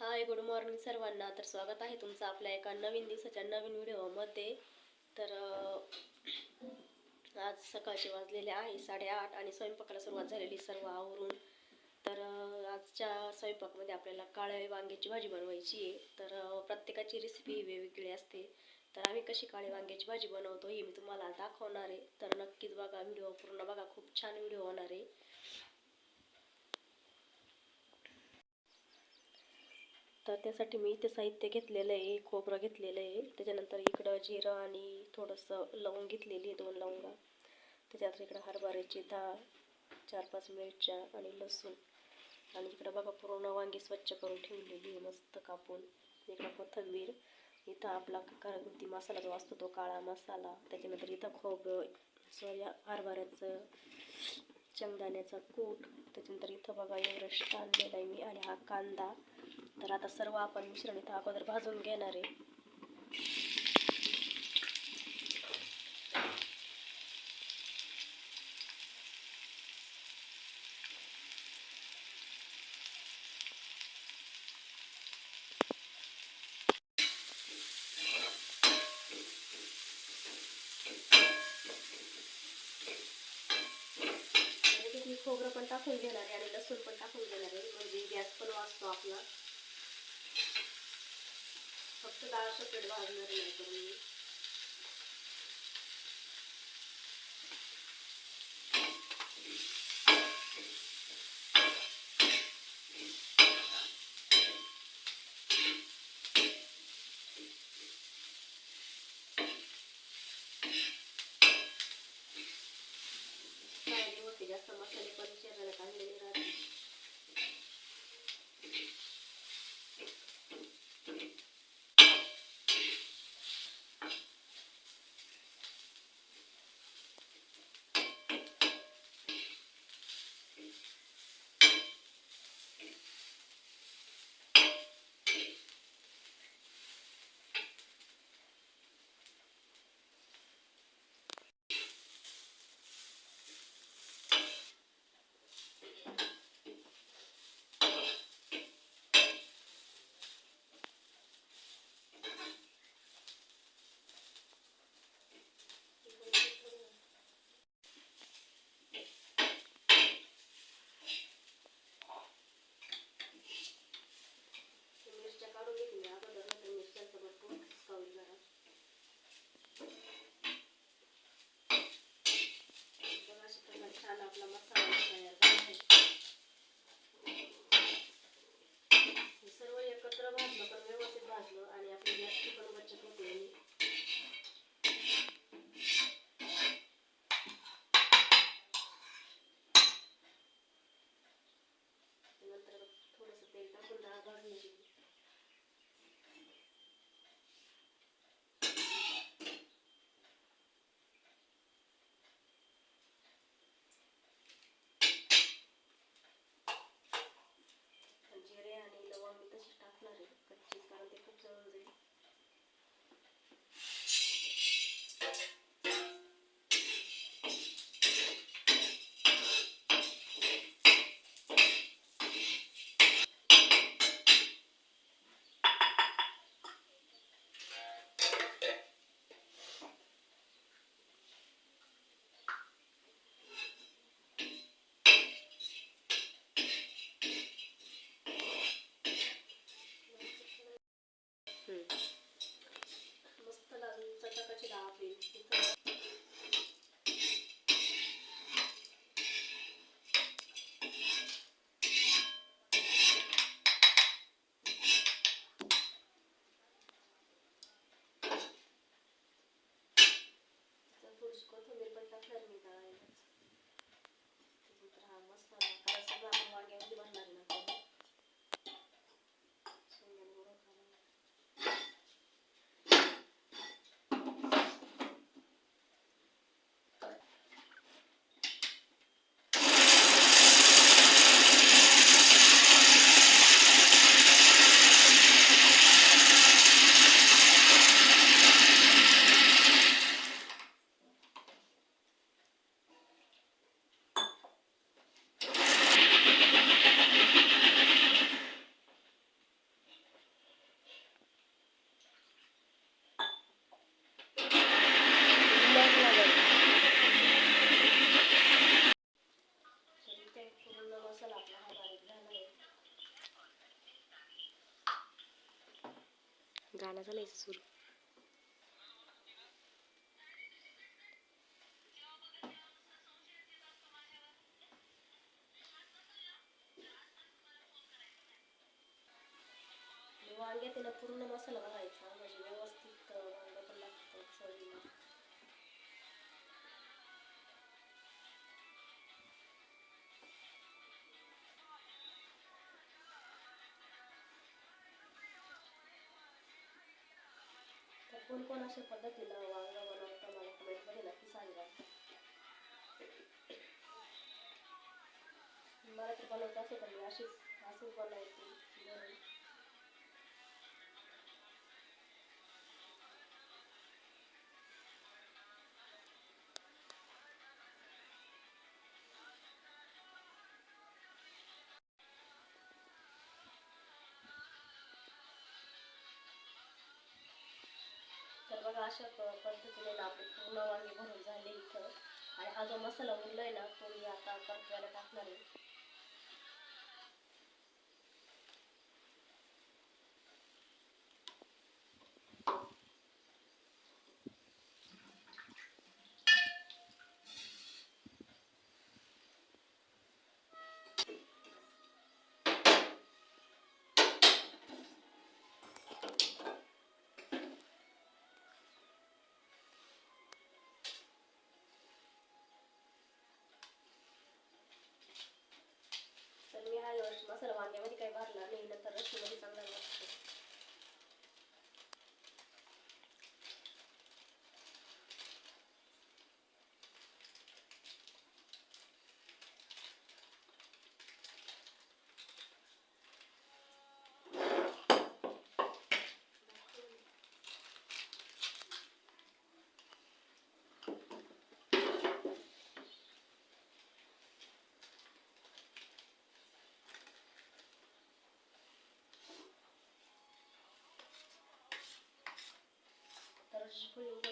Hi good morning सर्वांना. तर स्वागत आहे तुमचं आपल्या एका नवीन दिवसाच्या नवीन व्हिडिओमध्ये. तर आज सकाळचे वाजलेले आहे साडेआठ आणि स्वयंपाकाला सुरुवात झालेली सर्व आवरून. तर आजच्या स्वयंपाकामध्ये आपल्याला काळ्या वांग्याची भाजी बनवायची आहे. तर प्रत्येकाची रेसिपी वेगवेगळी असते. तर आम्ही कशी काळी वांग्याची भाजी बनवतो ही मी तुम्हाला दाखवणार आहे. तर नक्कीच बघा व्हिडिओ पूर्ण बघा. खूप छान व्हिडिओ होणार आहे. तर त्यासाठी मी इथे साहित्य घेतलेलं आहे खोबरं घेतलेलं आहे. त्याच्यानंतर इकडं जिरं आणि थोडंसं लवंग घेतलेली आहे दोन लवंगा. त्याच्यानंतर इकडं हरभऱ्याची डाळ चार पाच मिरच्या आणि लसूण. आणि इकडं बघा पूर्ण वांगी स्वच्छ करून ठेवलेली आहे मस्त कापून. इकडं कोथंबीर. इथं आपला घरगुती मसाला जो असतो तो काळा मसाला. त्याच्यानंतर इथं खोबरं सॉरी हरभऱ्याचं शेंगदाण्याचा कूट. त्याच्यानंतर इथं बघा एवढं आणलेलं आहे मी. आणि हा कांदा. तर आता सर्व आपण मिश्रण इथं अगोदर भाजून घेणार आहे. खोबरं पण टाकून घेणार आहे आणि लसूण पण टाकून घेणार आहे. म्हणजे गॅस पण वाचतो आपला. फक्त डाळ सपरेट भाजणार नाही करून मी. जास्त मसाले पण शरीराला काढलेले राहते. గానసాలు వేసేసారు कोण कोण अशा पद्धतीनं वांगा बनवतं मला कमेंटमध्ये नक्की सांगा. मला तर बनवतं असेल तर मी अशीच असं बनवते. बघा अशा पद्धतीने ना आपली पूर्ण वांगी भरून झाले इथं. आणि हा जो मसाला उरलाय ना तो मी आता परतायला टाकणार आहे. मसाला वांग्यामध्ये काही भरला नाही नंतर रस्सीमध्ये चांगला लागतो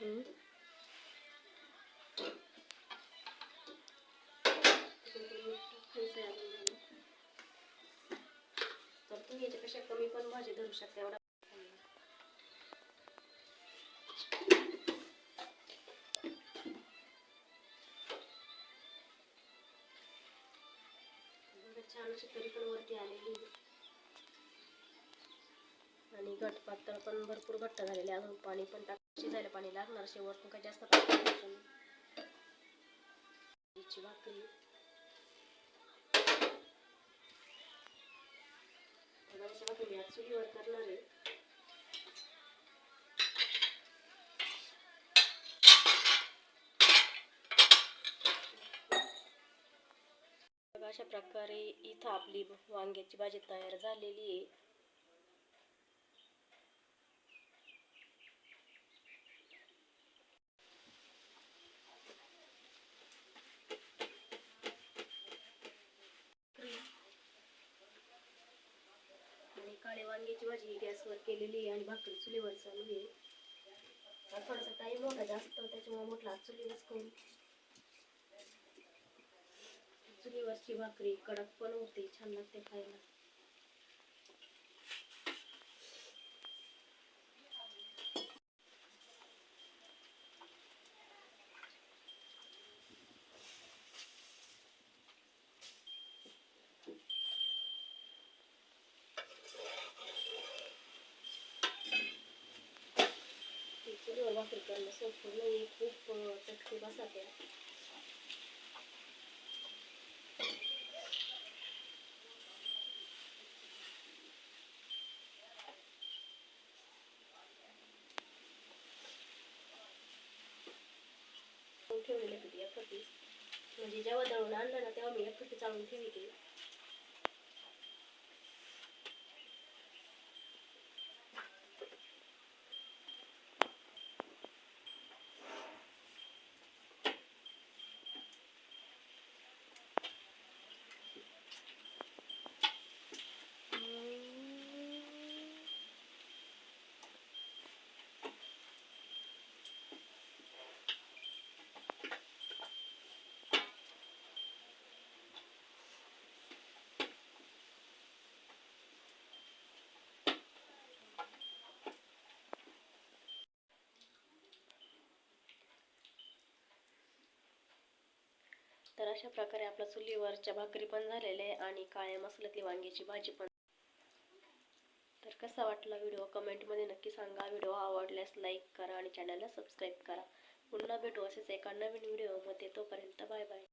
तर तुम्ही याच्यापेक्षा कमी पण भाजी धरू शकता एवढा आणि घट पातळ पण भरपूर घट्ट झालेले अजून पाणी पण टाक शिजायला पाणी लागणार. शेवटून काही जास्त पाणी भाकरी. भाकरी आज चुलीवर करणार आहे. अशा प्रकारे इथं आपली वांग्याची भाजी तयार झालेली आहे आणि काळे वांग्याची भाजी गॅसवर केलेली आहे आणि भाकरी चुलीवर चालू आहे. थोडासा टाईम मोठा जास्त त्याच्यामुळे म्हटलं चुलीवरच करू. चुलीवरची भाकरी कडक पण होते छान लागते खायला. भाकरी करणं सोपं नाही खूप अं, चटके बसात्या चाळून ठेवलेलं पीठ एकखट्टी म्हणजे जेव्हा दळून आणलं ना तेव्हा मी एकखट्टी चाळून ठेवी तर अशा प्रकारे आपल्या चुलीवरच्या भाकरी पण झालेल्या आहे आणि काळ्या मसाल्यातली वांग्याची भाजी पण. तर कसा वाटला व्हिडिओ? कमेंटमध्ये नक्की सांगा. व्हिडिओ आवडल्यास लाईक करा आणि चॅनलला सबस्क्राईब करा. पुन्हा भेटू असेच एका नवीन व्हिडिओमध्ये. तोपर्यंत बाय बाय.